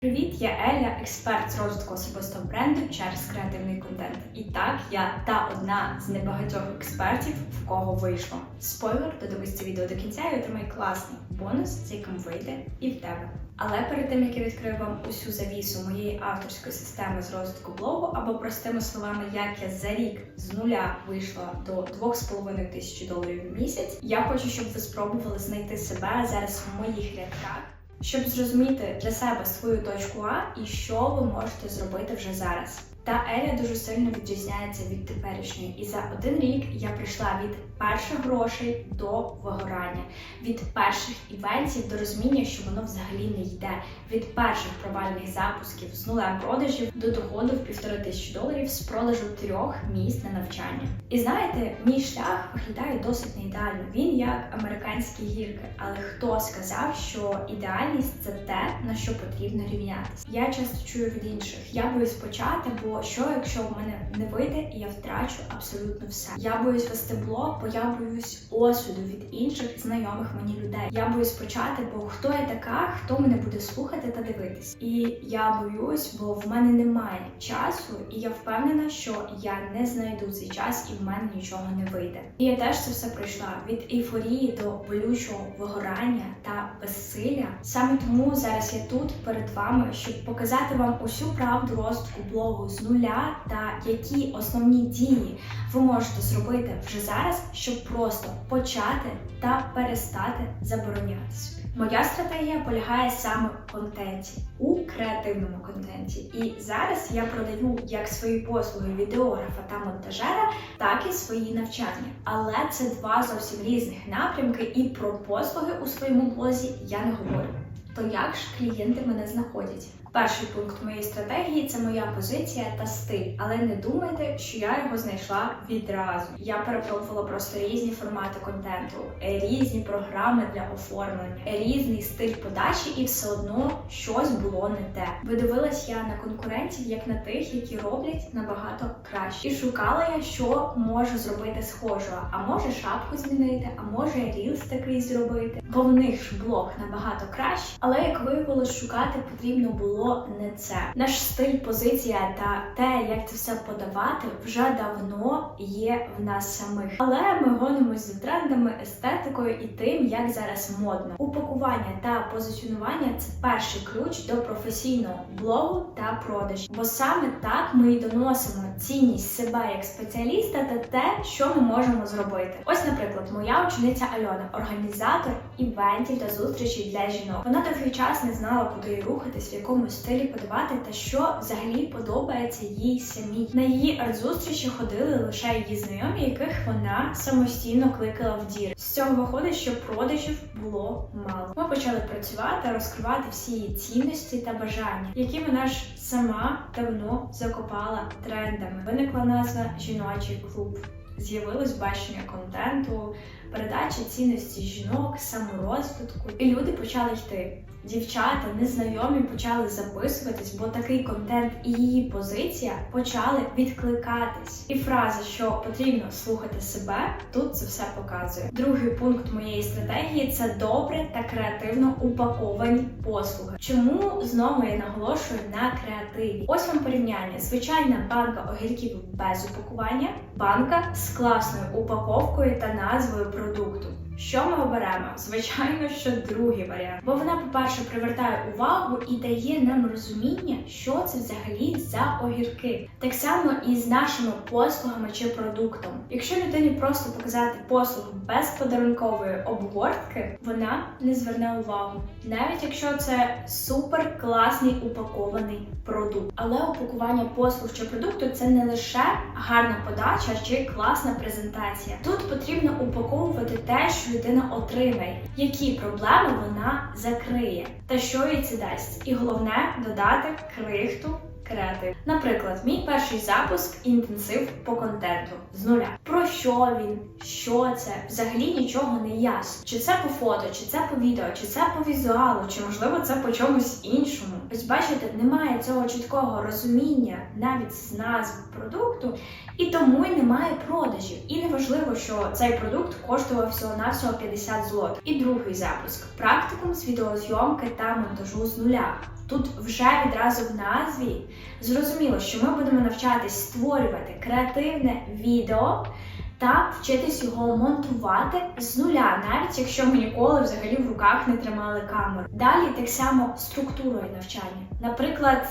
Привіт, я Еля, експерт з розвитку особистого бренду через креативний контент. І так, я та одна з небагатьох експертів, в кого вийшло. Спойлер, додивись це відео до кінця і отримай класний бонус, з яким вийде і в тебе. Але перед тим як я відкрию вам усю завісу моєї авторської системи з розвитку блогу, або простими словами, як я за рік з нуля вийшла до 2,5 тисячі доларів в місяць, я хочу, щоб ви спробували знайти себе зараз в моїх рядках щоб зрозуміти для себе свою точку А і що ви можете зробити вже зараз. Та Еля дуже сильно відрізняється від теперішньої, і за один рік я прийшла від перших грошей до вигорання, від перших івентів до розуміння, що воно взагалі не йде, від перших провальних запусків з нулем продажів до доходу в півтори тисячі доларів з продажу трьох місць на навчання. І знаєте, мій шлях виглядає досить не ідеально. Він як американські гірки, але хто сказав, що ідеальність це те, на що потрібно рівнятися? Я часто чую від інших. Я боюсь почати, бо що якщо в мене не вийде, і я втрачу абсолютно все. Я боюсь вести блог, бо я боюсь осуду від інших знайомих мені людей. Я боюсь почати, бо хто я така, хто мене буде слухати та дивитись. І я боюсь, бо в мене немає часу, і я впевнена, що я не знайду цей час, і в мене нічого не вийде. І я теж це все пройшла від ейфорії до болючого вигорання та безсилля. Саме тому зараз я тут перед вами, щоб показати вам усю правду розвитку блогу з нуля та які основні дії ви можете зробити вже зараз, щоб просто почати та перестати забороняти собі. Моя стратегія полягає саме в контенті, у креативному контенті. І зараз я продаю як свої послуги відеографа та монтажера, так і свої навчання. Але це два зовсім різних напрямки, і про послуги у своєму блозі я не говорю. То як ж клієнти мене знаходять? Перший пункт моєї стратегії це моя позиція та стиль, але не думайте, що я його знайшла відразу. Я перепробувала просто різні формати контенту, різні програми для оформлення, різний стиль подачі, і все одно щось було не те. Бо дивилась я на конкурентів як на тих, які роблять набагато краще. І шукала я, що можу зробити схожого. А може шапку змінити, а може рілс такий зробити. Бо в них ж блог набагато краще. Але як виявилось, шукати потрібно було не це. Наш стиль, позиція та те, як це все подавати, вже давно є в нас самих. Але ми гонимось за трендами, естетикою і тим, як зараз модно. Упакування та позиціонування це перший ключ до професійного блогу та продажів. Бо саме так ми і доносимо цінність себе як спеціаліста та те, що ми можемо зробити. Ось, наприклад, моя учениця Альона, організатор івентів та зустрічей для жінок. Вона довгий час не знала, куди рухатись, в якому стилі подавати та що взагалі подобається їй самій. На її арт-зустрічі ходили лише її знайомі, яких вона самостійно кликала в дір. З цього виходить, що продажів було мало. Ми почали працювати, розкривати всі її цінності та бажання, які вона ж сама давно закопала трендами. Виникла назва жіночий клуб. З'явилось бачення контенту, передача цінності жінок, саморозвитку, і люди почали йти. Дівчата незнайомі почали записуватись, бо такий контент і її позиція почали відкликатись. І фраза, що потрібно слухати себе, тут це все показує. Другий пункт моєї стратегії це добре та креативно упаковані послуги. Чому знову я наголошую на креативі? Ось вам порівняння: звичайна банка огірків без упакування, банка з класною упаковкою та назвою продукту. Що ми оберемо? Звичайно, що другий варіант, бо вона, по-перше, привертає увагу і дає нам розуміння, що це взагалі за огірки. Так само і з нашими послугами чи продуктом. Якщо людині просто показати послугу без подарункової обгортки, вона не зверне увагу, навіть якщо це супер класний упакований продукт. Але упакування послуг чи продукту це не лише гарна подача чи класна презентація. Тут потрібно упаковувати те, що людина отримає, які проблеми вона закриє, та що їй це дасть. І головне додати крихту креатив. Наприклад, мій перший запуск інтенсив по контенту з нуля. Про що він, що це, взагалі нічого не ясно. Чи це по фото, чи це по відео, чи це по візуалу, чи можливо це по чомусь іншому. Ось бачите, немає цього чіткого розуміння навіть з назви продукту, і тому й немає продажів. І неважливо, що цей продукт коштував всього-навсього 50 злотих. І другий запуск практикум з відеозйомки та монтажу з нуля. Тут вже відразу в назві зрозуміло, що ми будемо навчатись створювати креативне відео та вчитись його монтувати з нуля, навіть якщо ми ніколи взагалі в руках не тримали камеру. Далі так само структурою навчання. Наприклад,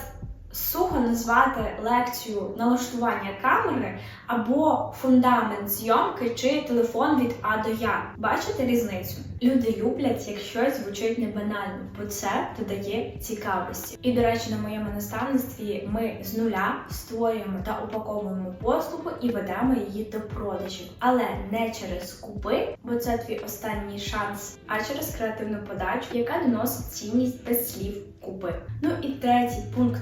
сухо назвати лекцію налаштування камери або фундамент зйомки чи телефон від А до Я. Бачите різницю? Люди люблять, як щось звучить не банально, бо це додає цікавості. І до речі, на моєму наставництві ми з нуля створюємо та упаковуємо послугу і ведемо її до продажів, але не через купи, бо це твій останній шанс, а через креативну подачу, яка доносить цінність без слів купи. Ну і третій пункт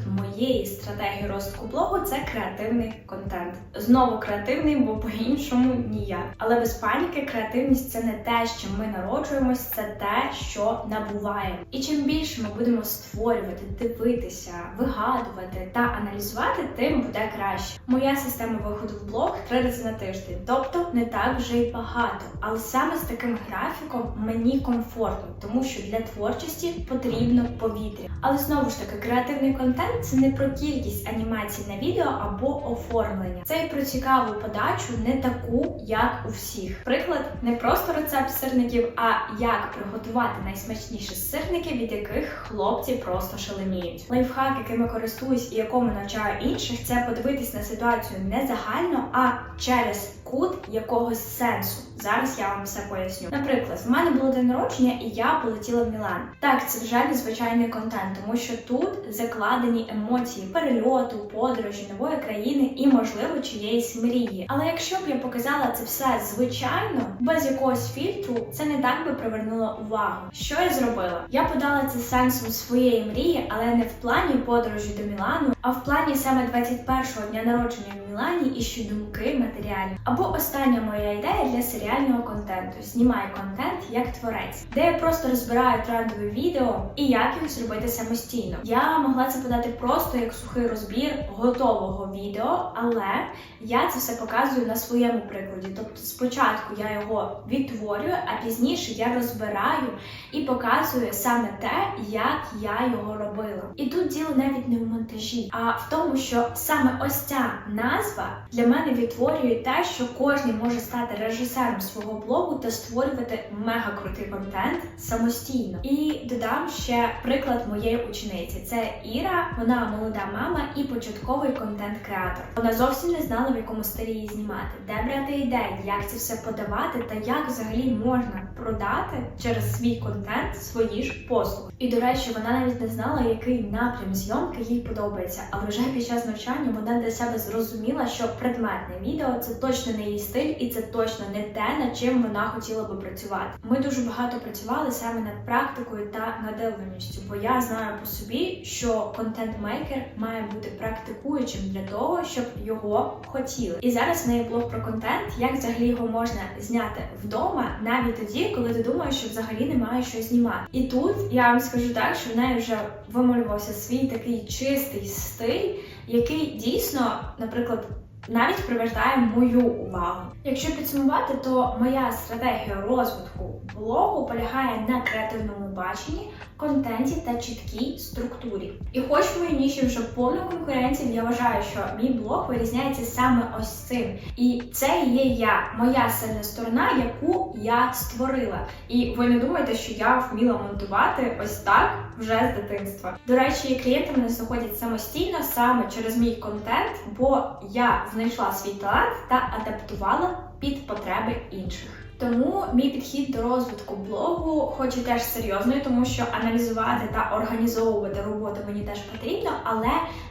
моєї стратегії розвитку блогу це креативний контент. Знову креативний, бо по-іншому ніяк. Але без паніки креативність це не те, що ми народжуємось, це те, що набуваємо. І чим більше ми будемо створювати, дивитися, вигадувати та аналізувати, тим буде краще. Моя система виходу в блог три рази на тиждень, тобто не так вже й багато. Але саме з таким графіком мені комфортно, тому що для творчості потрібно повітря. Але знову ж таки, креативний контент це не про кількість анімацій на відео або оформлення. Це і про цікаву подачу, не таку, як у всіх. Приклад, не просто рецепт сирників, а як приготувати найсмачніші сирники, від яких хлопці просто шаленіють. Лайфхак, якими користуюсь і якому навчаю інших, це подивитись на ситуацію не загально, а через кут якогось сенсу. Зараз я вам все поясню. Наприклад, в мене було день народження, і я полетіла в Мілан. Так, це вже незвичайний контент, тому що тут закладені емоції перельоту, подорожі, нової країни і, можливо, чиєїсь мрії. Але якщо б я показала це все звичайно, без якогось фільтру, це не так би привернуло увагу. Що я зробила? Я подала це сенсом своєї мрії, але не в плані подорожі до Мілану, а в плані саме 21-го дня народження в Мілані і що думки матеріальні. Або остання моя ідея для серіального контенту: знімаю контент як творець, де я просто розбираю трендові відео і як їх зробити самостійно. Я могла це подати просто як сухий розбір готового відео, але я це все показую на своєму прикладі. Тобто, спочатку я його відтворюю, а пізніше я розбираю і показую саме те, як я його робила. І тут діло навіть не в монтажі, а в тому, що саме ось ця назва для мене відтворює те, що кожен може стати режисером свого блогу та створювати мега крутий контент самостійно. І додам ще приклад моєї учениці. Це Іра, вона молода мама і початковий контент-креатор. Вона зовсім не знала, в якому стилі її знімати, де брати ідеї, як це все подавати, та як взагалі можна продати через свій контент свої ж послуги. І до речі, вона навіть не знала, який напрям зйомки їй подобається. Але вже під час навчання вона для себе зрозуміла, що предметне відео це точно не її стиль, і це точно не те, над чим вона хотіла би працювати. Ми дуже багато працювали саме над практикою та надивленістю, бо я знаю по собі, що контент-мейкер має бути практикуючим для того, щоб його хотіли. І зараз в неї блог про контент, як взагалі його можна зняти вдома, навіть тоді, коли ти думаєш, що взагалі немає що знімати. І тут я вам скажу так, що в неї вже вималювався свій такий чистий стиль, який дійсно, наприклад. Навіть привертає мою увагу. Якщо підсумувати, то моя стратегія розвитку блогу полягає на креативному баченні, контенті та чіткій структурі. І хоч в моїй ніші вже повно конкурентів, я вважаю, що мій блог вирізняється саме ось цим. І це є я, моя сильна сторона, яку я створила. І ви не думаєте, що я вміла монтувати ось так вже з дитинства. До речі, клієнти мене знаходять самостійно саме через мій контент, бо я знайшла свій талант та адаптувала під потреби інших. Тому мій підхід до розвитку блогу, хоч і теж серйозний, тому що аналізувати та організовувати роботу мені теж потрібно, але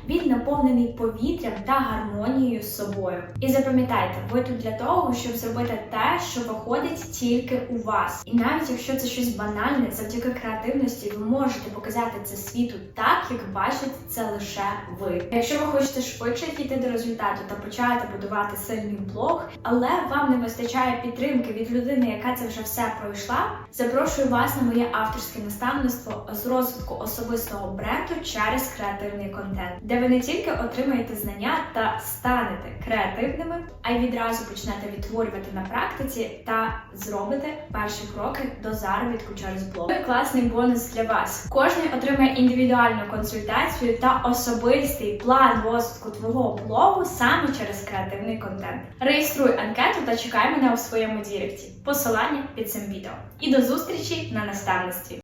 він наповнений повітрям та гармонією з собою. І запам'ятайте, ви тут для того, щоб зробити те, що виходить тільки у вас. І навіть якщо це щось банальне, завдяки креативності ви можете показати це світу так, як бачите це лише ви. Якщо ви хочете швидше дійти до результату та почати будувати сильний блог, але вам не вистачає підтримки від людини, яка це вже все пройшла, запрошую вас на моє авторське наставництво з розвитку особистого бренду через креативний контент, де ви не тільки отримаєте знання та станете креативними, а й відразу почнете відтворювати на практиці та зробите перші кроки до заробітку через блог. Класний бонус для вас. Кожен отримає індивідуальну консультацію та особистий план розвитку твого блогу саме через креативний контент. Реєструй анкету та чекай мене у своєму діректі. Посилання під цим відео. І до зустрічі на наставництві.